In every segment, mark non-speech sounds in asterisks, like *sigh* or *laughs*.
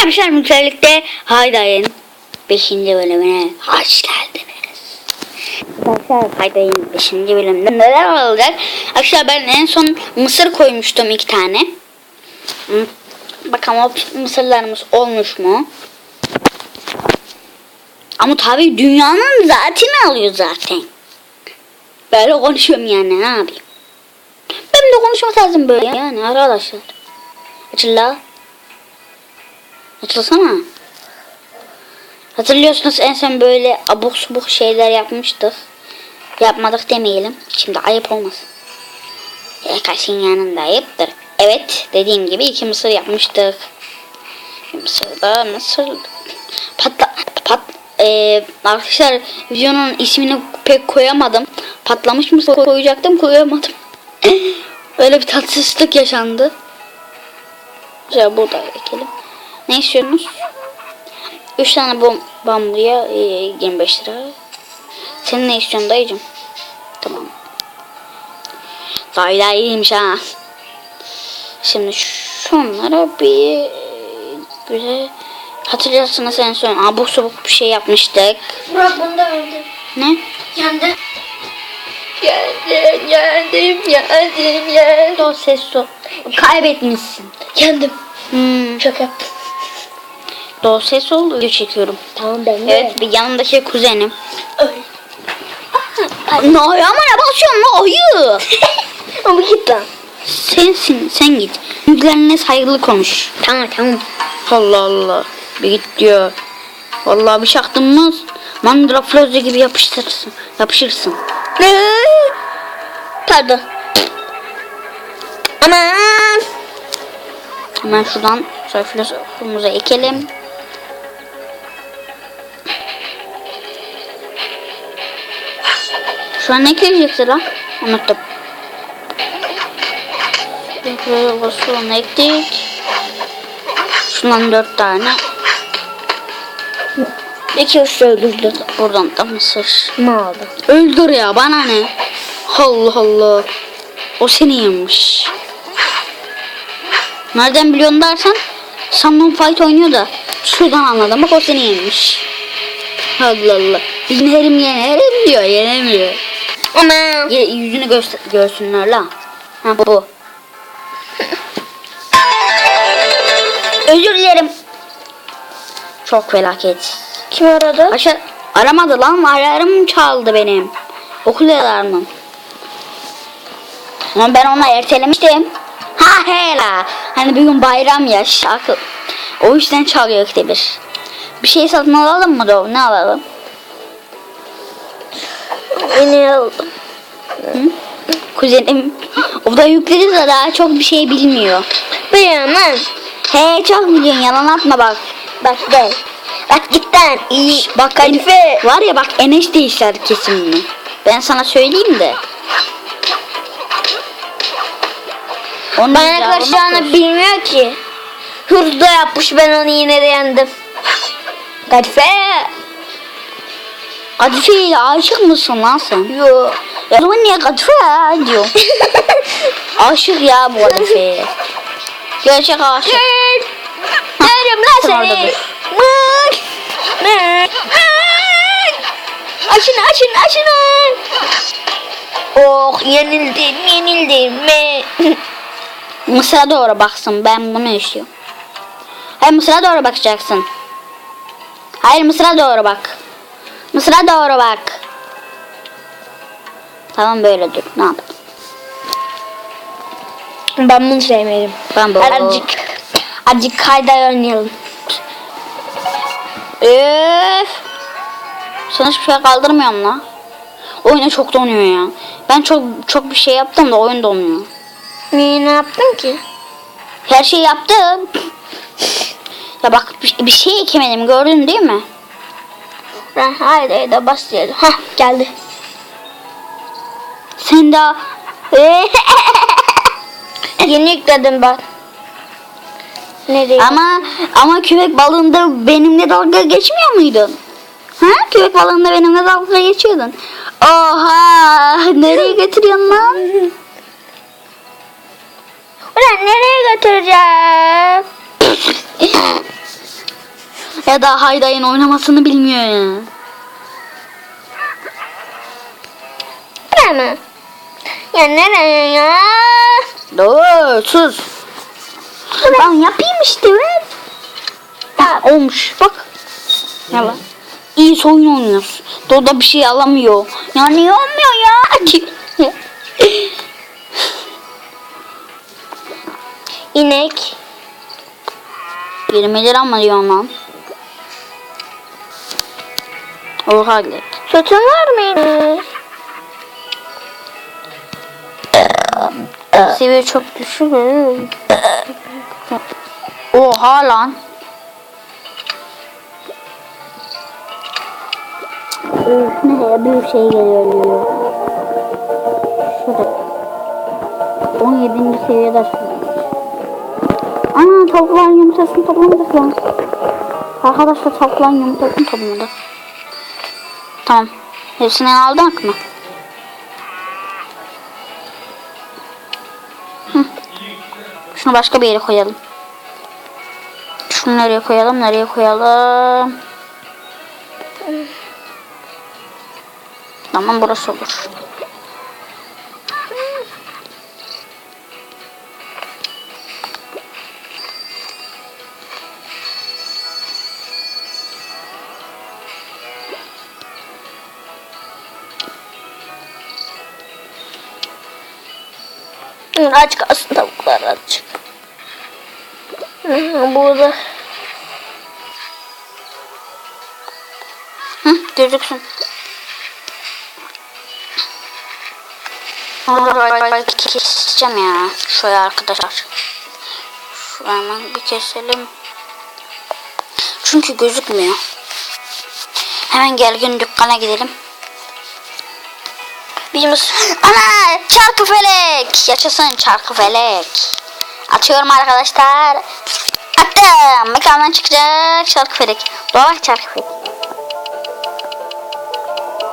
Arkadaşlar birlikte Hayday'ın 5. bölümüne hoş geldiniz. Arkadaşlar Hayday'ın 5. bölümünde neler olacak? Arkadaşlar ben en son mısır koymuştum iki tane. Bakalım o mısırlarımız olmuş mu? Ama tabii dünyanın zatini alıyor zaten. Böyle konuşuyorum yani ne yapayım? Benim de konuşma tarzım böyle yani arkadaşlar. Açıl la. Açılsana. Hatırlıyorsunuz en son böyle abuk subuk şeyler yapmıştık. Yapmadık demeyelim. Şimdi ayıp olmasın. Herkesin yanında ayıptır. Evet dediğim gibi iki mısır yapmıştık. Mısırda mısır patla pat ee, arkadaşlar videonun ismini pek koyamadım. Patlamış mısır koyacaktım koyamadım. *laughs* Öyle bir tatsızlık yaşandı. Güzel burada ekelim. Ne istiyorsunuz? 3 tane bom bambuya e, 25 lira. Sen ne istiyorsun dayıcım? Tamam. Dayı da iyiymiş ha. Şimdi şunlara bir e, güzel hatırlarsınız en son abuk subuk bir şey yapmıştık. Burak bunda öldü. Ne? Yandı. Yandım, yandım, yandım, yandım. O ses o. Kaybetmişsin. Yandım. Hmm. Çok yaptım. Do ses oldu. Video çekiyorum. Tamam ben de. Evet bir yanımdaki kuzenim. Öyle. Ne ama ne basıyorsun lan ayı? *laughs* Ama git lan. Sensin sen git. Büyüklerine saygılı konuş. Tamam tamam. Allah Allah. Bir git diyor. Vallahi bir şaktınmaz. Mandıra flozu gibi yapıştırırsın. Yapışırsın. Ne? Pardon. Aman. Hemen şuradan şöyle flozumuza an ne ekleyeceksin lan? Unuttum. Flozunu ektik. Şundan dört tane. İki uç öldürdü. Buradan da mısır. Ne oldu? Öldür ya bana ne? Allah Allah. O seni yemiş. Nereden biliyorsun dersen Samsung Fight oynuyor da şuradan anladım bak o seni yemiş. Allah Allah. Yenerim yenerim diyor yenemiyor. Ye, yüzünü göster görsünler la. Ha bu. Özür dilerim. Çok felaket. Kim aradı? Aşağı aramadı lan alarmım çaldı benim. Okul alarmım. Ama ben ona ertelemiştim. Ha hela. Hani bir gün bayram ya şarkı. O yüzden çalıyor bir. Bir şey satın alalım mı da ne alalım? Kuzenim o da yükledi de daha çok bir şey bilmiyor. Beğenmem. He çok biliyorsun yalan atma bak. Bak gel. Bak lan. İyi. Bak Kadife. Var ya bak Enes de işler kesin Ben sana söyleyeyim de. Onun arkadaşlarını koş. bilmiyor ki. Hırsda yapmış ben onu yine de yendim. Kadife. Kadife'ye aşık mısın lan sen? Yo. Ya o zaman niye Kadife diyor. *laughs* aşık ya bu Kadife'ye. Gerçek aşık. Derim lan seni. Açın açın açın. Oh yenildim yenildim. *laughs* Mısır'a doğru baksın ben bunu istiyorum. Hayır Mısır'a doğru bakacaksın. Hayır Mısır'a doğru bak. Mısır'a doğru bak. Tamam böyle dur. Ne yapayım? Ben bunu sevmedim. Ben böyle. Azıcık. Azıcık kayda oynayalım. Öf. Sen hiçbir şey kaldırmıyorum la. Oyuna çok donuyor ya. Ben çok çok bir şey yaptım da oyun donuyor. Niye ne yaptın ki? Her şeyi yaptım. Ya bak bir, bir şey ekemedim gördün değil mi? Ben haydi haydi başlayalım. Hah geldi. Sen daha *laughs* Yeni yükledim ben. Nereye? ama ama köpek balığında benimle dalga geçmiyor muydun? Ha? Köpek balığında benimle dalga geçiyordun. Oha! Nereye götürüyorsun lan? Ulan nereye götüreceğim? Ya da Hayday'ın oynamasını bilmiyor ya. Buraya mı? Ya nereye ya? Dur sus. Ben yapayım işte ver. Ha, olmuş bak. Ne lan? İyi oyun oynuyoruz. Doda bir şey alamıyor. Ya niye olmuyor ya? *laughs* İnek. 20 lira mı diyorsun lan? Oha. Sütün var mıydı? Seviye çok düşük. Oha lan. Ne ya büyük şey geliyor diyor. Şurada. 17. seviyede. Ana tavukların yumurtasını toplamadık lan. Arkadaşlar tavukların yumurtasını toplamadık. Tamam. Hepsini aldık mı? Şunu başka bir yere koyalım. Şunu nereye koyalım? Nereye koyalım? Tamam burası olur. Hı, Aç kalsın tavuklar aç. Burada. Hı, gözüksün. Orayı keseceğim ya. Şöyle arkadaşlar. Şu hemen bir keselim. Çünkü gözükmüyor. Hemen gergin dükkana gidelim. Birimiz... Ana! Çarkı felek! Yaşasın çarkı felek. Atıyorum arkadaşlar. Attım. Mekandan çıkacak çarkı felek. Dolar çarkı felek.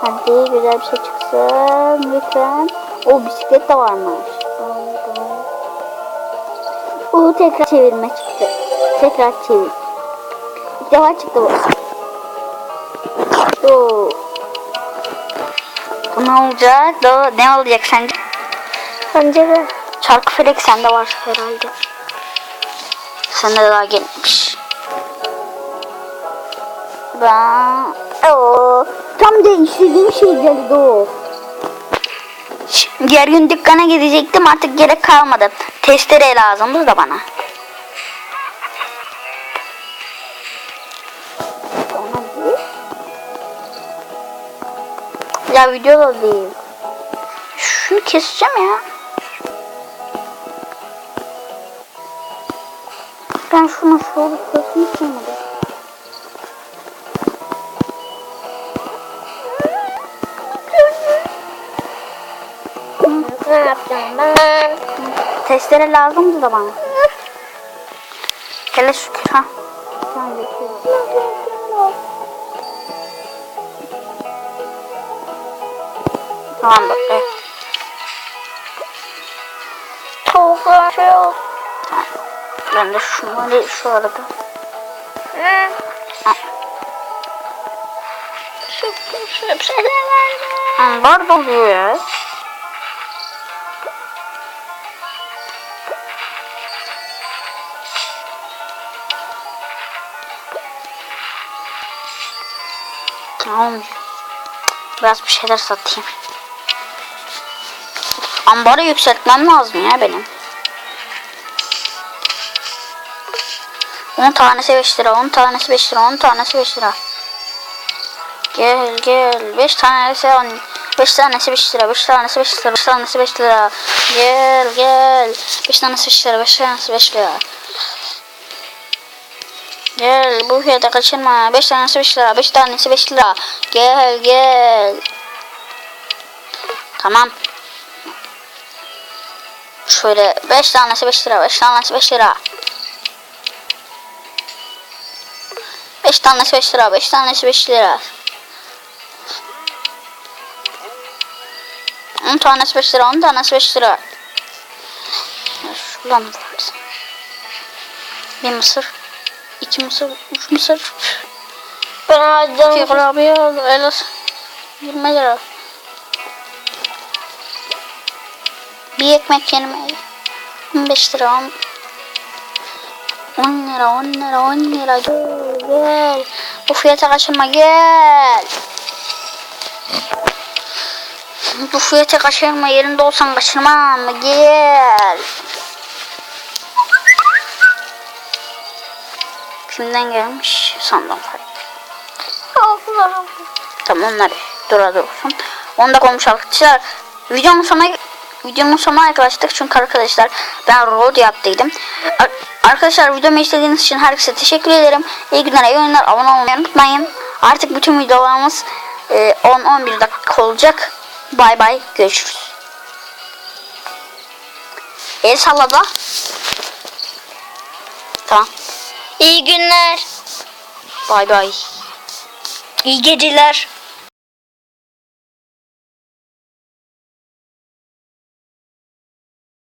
Hadi güzel bir şey çıksın lütfen. O bisiklet de varmış. O tekrar çevirme çıktı. Tekrar çevir. İlk defa çıktı bu. Oo. Bu ne olacak? Do ne olacak sence? Bence de. Çarkı felek sende var herhalde. Sende daha gelmiş. Ben... Oo, tam da istediğim şey geldi o. Diğer gün dükkana gidecektim artık gerek kalmadı. Testere lazımdı da bana. Ya video da değil. Şunu keseceğim ya. Ben şunu şöyle kesmişim mi? Ne yapacağım ben? Testere lazımdı da bana. Hele şükür ha. Tamam, bekliyorum. Tamam bak. evet. Tavuklar şey. Ben de şunları şu arada. Hı. Şu bir şeyler var. Ambar doluyor ya. Tamam. Biraz bir şeyler satayım. Ambarı yükseltmem lazım ya benim. 10 tanesi 5 lira, 10 tanesi 5 lira, 10 tanesi 5 lira. Gel gel 5 tanesi 10 5 tanesi 5 lira 5 tanesi 5 lira 5 tanesi 5 lira Gel gel 5 tanesi 5 lira 5 tanesi 5 lira Gel bu fiyata kaçırma 5 tanesi 5 lira 5 tanesi 5 lira Gel gel Tamam Şöyle 5 tanesi 5 lira 5 tanesi 5 lira 5 tanesi 5 lira 5 tanesi 5 lira 10 tanesi 5 lira 10 tanesi 5 lira Şuradan versin? Bir mısır iki mısır üç mısır Ben. İki kurabiye aldı. El olsun. 20 lira. Bir ekmek yenime 15 lira. 10 10 lira, 10 lira, 10 lira. Gel. Bu fiyata kaçırma gel. Bu fiyata kaçırma. Yerinde olsan kaçırmam. Gel. Kimden gelmiş? Sandım. Allah'ım. Tamam onlar dura dursun. Onu da koymuş arkadaşlar. Videonun sonuna videonun sonuna yaklaştık çünkü arkadaşlar ben road yaptıydım. Ar- arkadaşlar videomu izlediğiniz için herkese teşekkür ederim. İyi günler, iyi oyunlar. Abone olmayı unutmayın. Artık bütün videolarımız e, 10-11 dakika olacak. Bay bay. Görüşürüz. El salla da. Tamam. İyi günler. Bay bay. İyi geceler.